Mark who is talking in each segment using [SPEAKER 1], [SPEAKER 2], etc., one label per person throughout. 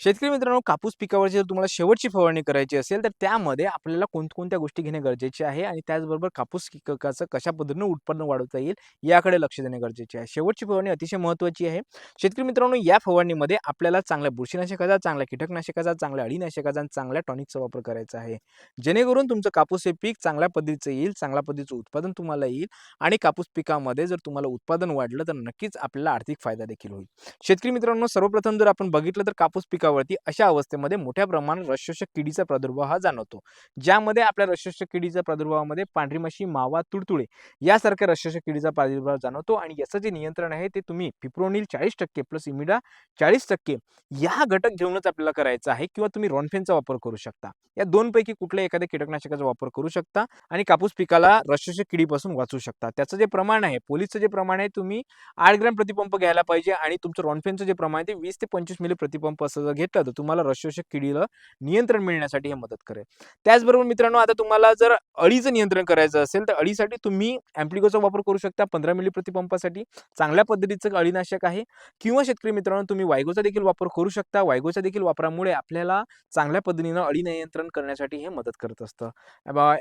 [SPEAKER 1] शेतकरी मित्रांनो कापूस पिकावरची जर तुम्हाला शेवटची फवारणी करायची असेल तर त्यामध्ये आपल्याला कोणकोणत्या गोष्टी घेणे गरजेचे आहे आणि त्याचबरोबर कापूस पिकाचं कशा पद्धतीने उत्पन्न वाढवता येईल याकडे लक्ष देणे गरजेचे आहे. शेवटची फवारणी अतिशय महत्त्वाची आहे. शेतकरी मित्रांनो या फवारणीमध्ये आपल्याला चांगल्या बुरशीनाशकाचा चांगल्या कीटकनाशकाचा चांगल्या अळीनाशकाचा आणि चांगल्या टॉनिकचा वापर करायचा आहे. जेणेकरून तुमचं कापूस हे पीक चांगल्या पद्धतीचं येईल चांगल्या पद्धतीचं उत्पादन तुम्हाला येईल आणि कापूस पिकामध्ये जर तुम्हाला उत्पादन वाढलं तर नक्कीच आपल्याला आर्थिक फायदा देखील होईल. शेतकरी मित्रांनो सर्वप्रथम जर आपण बघितलं तर कापूस पिकावरती अशा अवस्थेमध्ये मोठ्या प्रमाणात रसशोषक किडीचा प्रादुर्भाव हा जाणवतो. ज्यामध्ये आपल्या रसशोषक किडीच्या प्रादुर्भावामध्ये पांढरी माशी मावा तुडतुळे यासारख्या रसशोषक किडीचा प्रादुर्भाव जाणवतो आणि याचं जे नियंत्रण आहे ते तुम्ही पिप्रोनिल चाळीस टक्के प्लस इमिडा चाळीस टक्के या घटक घेऊनच आपल्याला करायचं आहे किंवा तुम्ही रॉनफेनचा वापर करू शकता. या दोनपैकी कुठल्या एखाद्या कीटकनाशकाचा वापर करू शकता आणि कापूस पिकाला रसशोषक किडीपासून वाचू शकता. त्याचं जे प्रमाण आहे पोलीसचं जे प्रमाण आहे तुम्ही आठ ग्रॅम प्रतिपंप घ्यायला पाहिजे आणि तुमचं रॉनफेनचं जे प्रमाण आहे ते वीस ते पंचवीस मिली प्रतिपंप असं घेतलं तर तुम्हाला रसशोषक किडीला नियंत्रण मिळण्यासाठी हे मदत करेल. त्याचबरोबर मित्रांनो आता तुम्हाला जर अळीचं नियंत्रण करायचं असेल तर अळीसाठी तुम्ही अँप्लिकोचा वापर करू शकता पंधरा मिली प्रतिपंपासाठी चांगल्या पद्धतीचं अळीनाशक आहे. किंवा शेतकरी मित्रांनो तुम्ही वायगोचा देखील वापर करू शकता. वायगोच्या देखील वापरामुळे आपल्याला चांगल्या पद्धतीनं अळी नियंत्रण करण्यासाठी हे मदत करत असतं.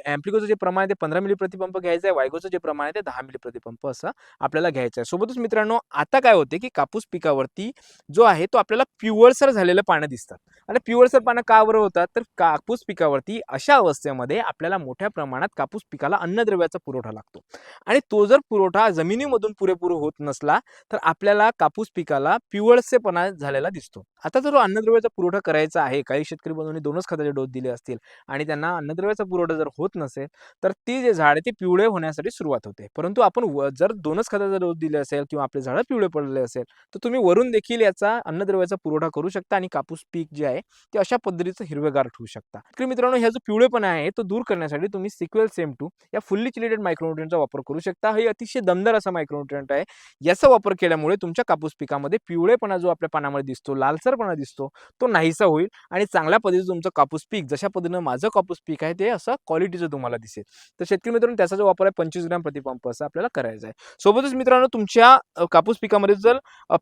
[SPEAKER 1] अँप्लिकोचं जे प्रमाण आहे ते पंधरा मिली प्रतिपंप घ्यायचं आहे. वायगोचं जे प्रमाण आहे ते दहा मिली प्रतिपंप असं आपल्याला घ्यायचं आहे. सोबतच मित्रांनो आता काय होते की कापूस पिकावरती जो आहे तो आपल्याला पिवळसर झालेलं पानं दिसतात. आणि पिवळसर पानं का बरं होतात? तर कापूस पिकावरती अशा अवस्थेमध्ये आपल्याला मोठ्या प्रमाणात कापूस पिकाला अन्नद्रव्याचा पुरवठा लागतो. आणि तो जर पुरवठा जमिनीमधून पुरेपूर होत नसला तर आपल्याला कापूस पिकाला पिवळसेपणा झालेला दिसतो. आता जर अन्नद्रव्याचा पुरवठा करायचा आहे काही शेतकरी बंधूंनी दोनच खताचे डोस दिले असतील आणि त्यांना अन्नद्रव्याचा पुरवठा जर होत नसेल तर ती जे झाड आहे ते पिवळे होण्यासाठी सुरुवात होते. परंतु आपण व- जर दोनच खताचा डोस दिले असेल किंवा आपले झाडं पिवळे पडले असेल तर तुम्ही वरून देखील याचा अन्नद्रव्याचा पुरवठा करू शकता आणि कापूस पीक जे आहे ते अशा पद्धतीचं हिरवेगार ठेवू शकता. तर मित्रांनो ह्या जो पिवळेपणा आहे तो दूर करण्यासाठी तुम्ही सिक्वेल सेम टू या फुल्ली चिलेटेड मायक्रोन्युट्रियनचा वापर करू शकता. हे अतिशय दमदार असा मायक्रोन्युट्रियंट आहे. याचा वापर केल्यामुळे तुमच्या कापूस पिकामध्ये पिवळेपणा जो आपल्या पानामध्ये दिसतो लालसरपणा दिसतो तो नाहीसा होईल आणि चांगल्या पद्धतीचं तुमचं कापूस पीक जशा पद्धतीनं माझं कापूस पीक आहे ते असं क्वालिटीचं तुम्हाला दिसेल. तर शेतकरी मित्रांनो त्याचा जो वापर आहे पंचवीस ग्रॅम प्रतिपंप असं आपल्याला करायचा आहे. सोबतच मित्रांनो तुमच्या कापूस पिकामध्ये जर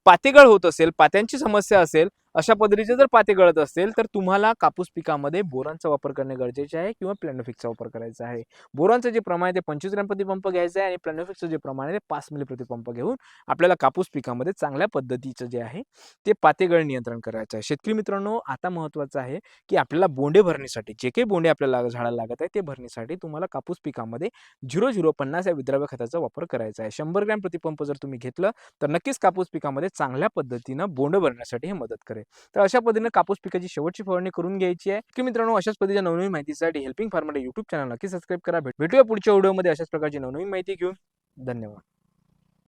[SPEAKER 1] पातेगळ होत असेल पात्यांची समस्या असेल अशा पद्धतीचे जर पाते गळत असेल तर तुम्हाला कापूस पिकामध्ये बोरांचा वापर करणे गरजेचे आहे किंवा प्लॅनोफिकचा वापर करायचा आहे. बोरांचं जे प्रमाण आहे ते पंचवीस ग्रॅम प्रतिपंप घ्यायचं आहे आणि प्लॅनोफिकचं जे प्रमाण आहे ते पाच मिली प्रतिपंप घेऊन आपल्याला कापूस पिकामध्ये चांगल्या पद्धतीचं जे आहे ते पातेगळ नियंत्रण करायचं आहे. शेतकरी मित्रांनो आता महत्त्वाचं आहे की आपल्याला बोंडे भरण्यासाठी जे काही बोंडे आपल्याला लाग- झाडाला लागत आहे ते भरण्यासाठी तुम्हाला कापूस पिकामध्ये झिरो झिरो पन्नास या विद्राव्य खताचा वापर करायचा आहे. शंभर ग्रॅम प्रतिपंप जर तुम्ही घेतलं तर नक्कीच कापूस पिकामध्ये चांगल्या पद्धतीनं बोंड भरण्यासाठी हे मदत करेल. तर अशा पद्धतीने कापूस पिकाची शेवटची फवारणी करून घ्यायची आहे. की मित्रांनो अशाच पद्धतीच्या नवनवीन माहितीसाठी हेल्पिंग फार्मर युट्यूब चॅनल नक्की सबस्क्राईब करा. भेट- भेटूया पुढच्या व्हिडिओमध्ये अशाच प्रकारची नवनवीन माहिती घेऊन. धन्यवाद.